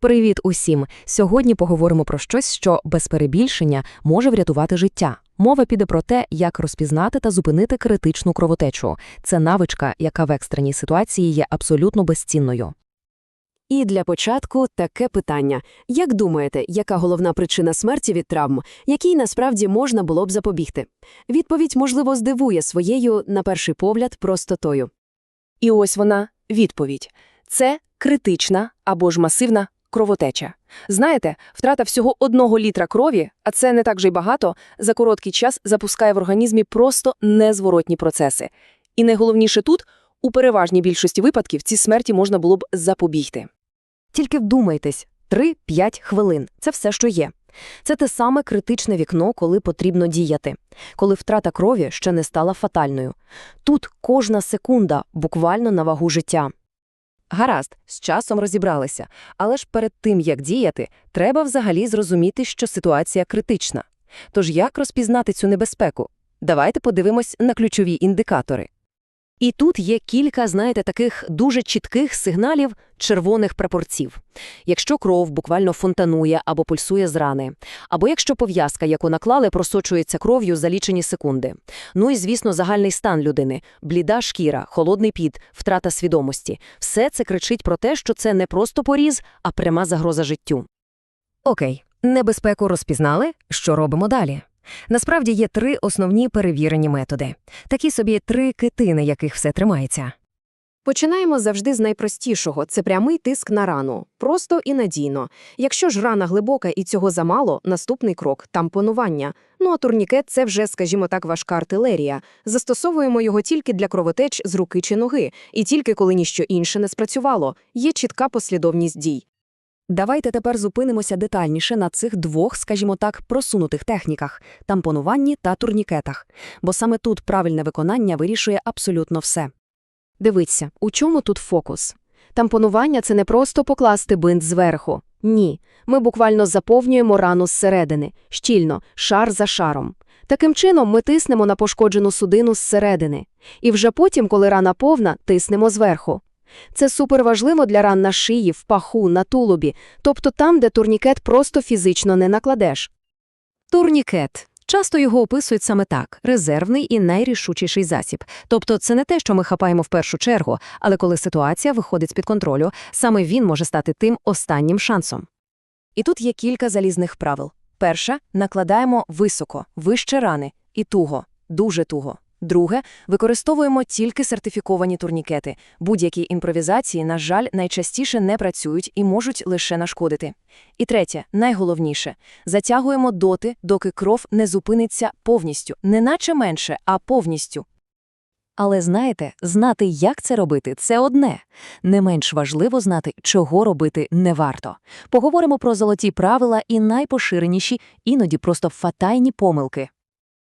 Привіт усім! Сьогодні поговоримо про щось, що без перебільшення може врятувати життя. Мова піде про те, як розпізнати та зупинити критичну кровотечу. Це навичка, яка в екстреній ситуації є абсолютно безцінною. І для початку таке питання. Як думаєте, яка головна причина смерті від травм, якій насправді можна було б запобігти? Відповідь, можливо, здивує своєю, на перший погляд, простотою. І ось вона, відповідь. Це критична або ж масивна кровотеча. Знаєте, втрата всього одного літра крові, а це не так же й багато, за короткий час запускає в організмі просто незворотні процеси. І найголовніше тут, у переважній більшості випадків ці смерті можна було б запобігти. Тільки вдумайтесь, 3-5 хвилин – це все, що є. Це те саме критичне вікно, коли потрібно діяти, коли втрата крові ще не стала фатальною. Тут кожна секунда буквально на вагу життя. Гаразд, з часом розібралися, але ж перед тим, як діяти, треба взагалі зрозуміти, що ситуація критична. Тож як розпізнати цю небезпеку? Давайте подивимось на ключові індикатори. І тут є кілька, знаєте, таких дуже чітких сигналів червоних прапорців. Якщо кров буквально фонтанує або пульсує з рани, або якщо пов'язка, яку наклали, просочується кров'ю за лічені секунди. Ну і, звісно, загальний стан людини – бліда шкіра, холодний піт, втрата свідомості. Все це кричить про те, що це не просто поріз, а пряма загроза життю. Окей, небезпеку розпізнали. Що робимо далі? Насправді є три основні перевірені методи. Такі собі три кити, на яких все тримається. Починаємо завжди з найпростішого – це прямий тиск на рану. Просто і надійно. Якщо ж рана глибока і цього замало, наступний крок – тампонування. Ну а турнікет – це вже, скажімо так, важка артилерія. Застосовуємо його тільки для кровотеч з руки чи ноги, і тільки коли ніщо інше не спрацювало. Є чітка послідовність дій. Давайте тепер зупинимося детальніше на цих двох, скажімо так, просунутих техніках – тампонуванні та турнікетах. Бо саме тут правильне виконання вирішує абсолютно все. Дивіться, у чому тут фокус? Тампонування – це не просто покласти бинт зверху. Ні, ми буквально заповнюємо рану зсередини, щільно, шар за шаром. Таким чином ми тиснемо на пошкоджену судину зсередини. І вже потім, коли рана повна, тиснемо зверху. Це суперважливо для ран на шиї, в паху, на тулубі, тобто там, де турнікет просто фізично не накладеш. Турнікет. Часто його описують саме так – резервний і найрішучіший засіб. Тобто це не те, що ми хапаємо в першу чергу, але коли ситуація виходить з-під контролю, саме він може стати тим останнім шансом. І тут є кілька залізних правил. Перше – накладаємо високо, вище рани, і туго, дуже туго. Друге – використовуємо тільки сертифіковані турнікети. Будь-які імпровізації, на жаль, найчастіше не працюють і можуть лише нашкодити. І третє, найголовніше – затягуємо доти, доки кров не зупиниться повністю. Не наче менше, а повністю. Але знаєте, знати, як це робити – це одне. Не менш важливо знати, чого робити не варто. Поговоримо про золоті правила і найпоширеніші, іноді просто фатальні помилки.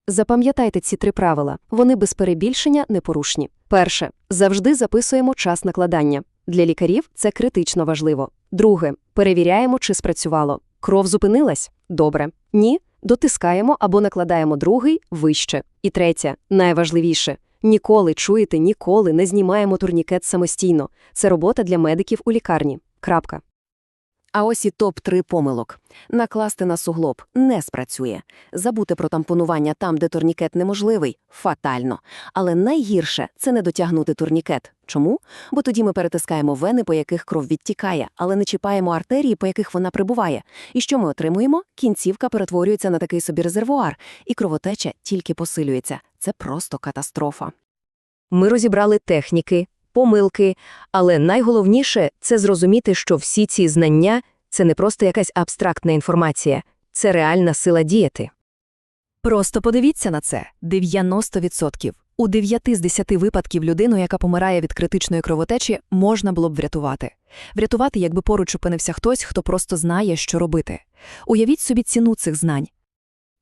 Запам'ятайте ці три правила. Вони без перебільшення непорушні. Перше. Завжди записуємо час накладання. Для лікарів це критично важливо. Друге. Перевіряємо, чи спрацювало. Кров зупинилась? Добре. Ні? Дотискаємо або накладаємо другий вище. І третє. Найважливіше. Ніколи, чуєте, ніколи не знімаємо турнікет самостійно. Це робота для медиків у лікарні. Крапка. А ось і топ-3 помилок. Накласти на суглоб не спрацює. Забути про тампонування там, де турнікет неможливий – фатально. Але найгірше – це не дотягнути турнікет. Чому? Бо тоді ми перетискаємо вени, по яких кров відтікає, але не чіпаємо артерії, по яких вона прибуває. І що ми отримуємо? Кінцівка перетворюється на такий собі резервуар, і кровотеча тільки посилюється. Це просто катастрофа. Ми розібрали техніки, помилки, але найголовніше – це зрозуміти, що всі ці знання – це не просто якась абстрактна інформація, це реальна сила діяти. Просто подивіться на це – 90%. У 9 з 10 випадків людину, яка помирає від критичної кровотечі, можна було б врятувати. Врятувати, якби поруч опинився хтось, хто просто знає, що робити. Уявіть собі ціну цих знань.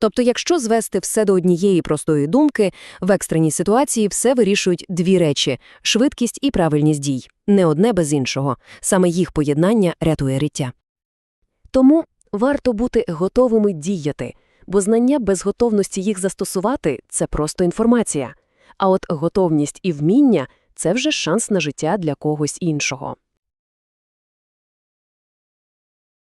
Тобто, якщо звести все до однієї простої думки, в екстреній ситуації все вирішують дві речі – швидкість і правильність дій. Не одне без іншого. Саме їх поєднання рятує життя. Тому варто бути готовими діяти, бо знання без готовності їх застосувати – це просто інформація. А от готовність і вміння – це вже шанс на життя для когось іншого.